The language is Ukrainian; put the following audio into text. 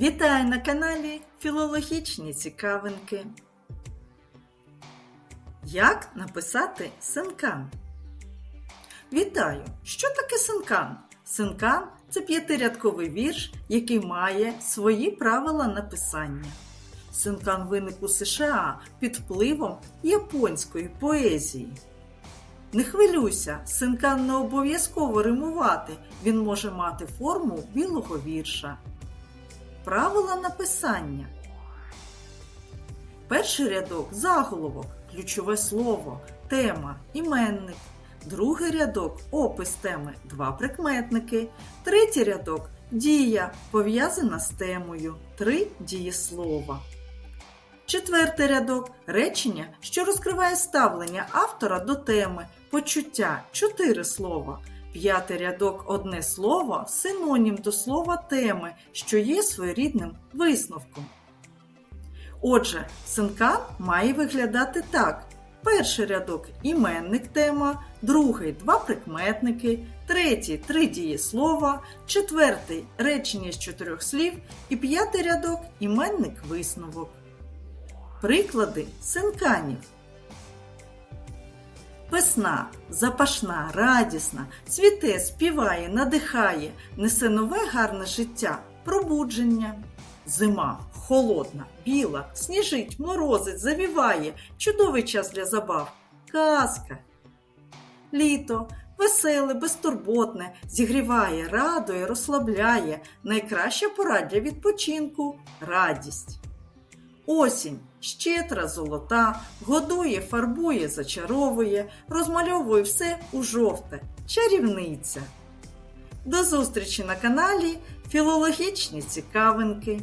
Вітаю на каналі Філологічні цікавинки. Як написати синкан? Вітаю! Що таке синкан? Синкан це п'ятирядковий вірш, який має свої правила написання. Синкан виник у США під впливом японської поезії. Не хвилюйся, синкан не обов'язково римувати, він може мати форму білого вірша. Правила написання. Перший рядок заголовок, ключове слово, тема, іменник. Другий рядок опис теми, два прикметники. Третій рядок дія, пов'язана з темою, три дієслова. Четвертий рядок речення, що розкриває ставлення автора до теми, почуття, чотири слова. П'ятий рядок одне слово, синонім до слова теми, що є своєрідним висновком. Отже, синкан має виглядати так: перший рядок іменник тема, другий два прикметники, третій три дієслова, четвертий речення з чотирьох слів і п'ятий рядок іменник висновок. Приклади синканів. Весна запашна, радісна, цвіте, співає, надихає, несе нове гарне життя, пробудження. Зима холодна, біла, сніжить, морозить, завіває, чудовий час для забав, казка. Літо веселе, безтурботне, зігріває, радує, розслабляє, найкраща пора для відпочинку радість. Осінь щедра золота, годує, фарбує, зачаровує, розмальовує все у жовте, чарівниця. До зустрічі на каналі Філологічні цікавинки.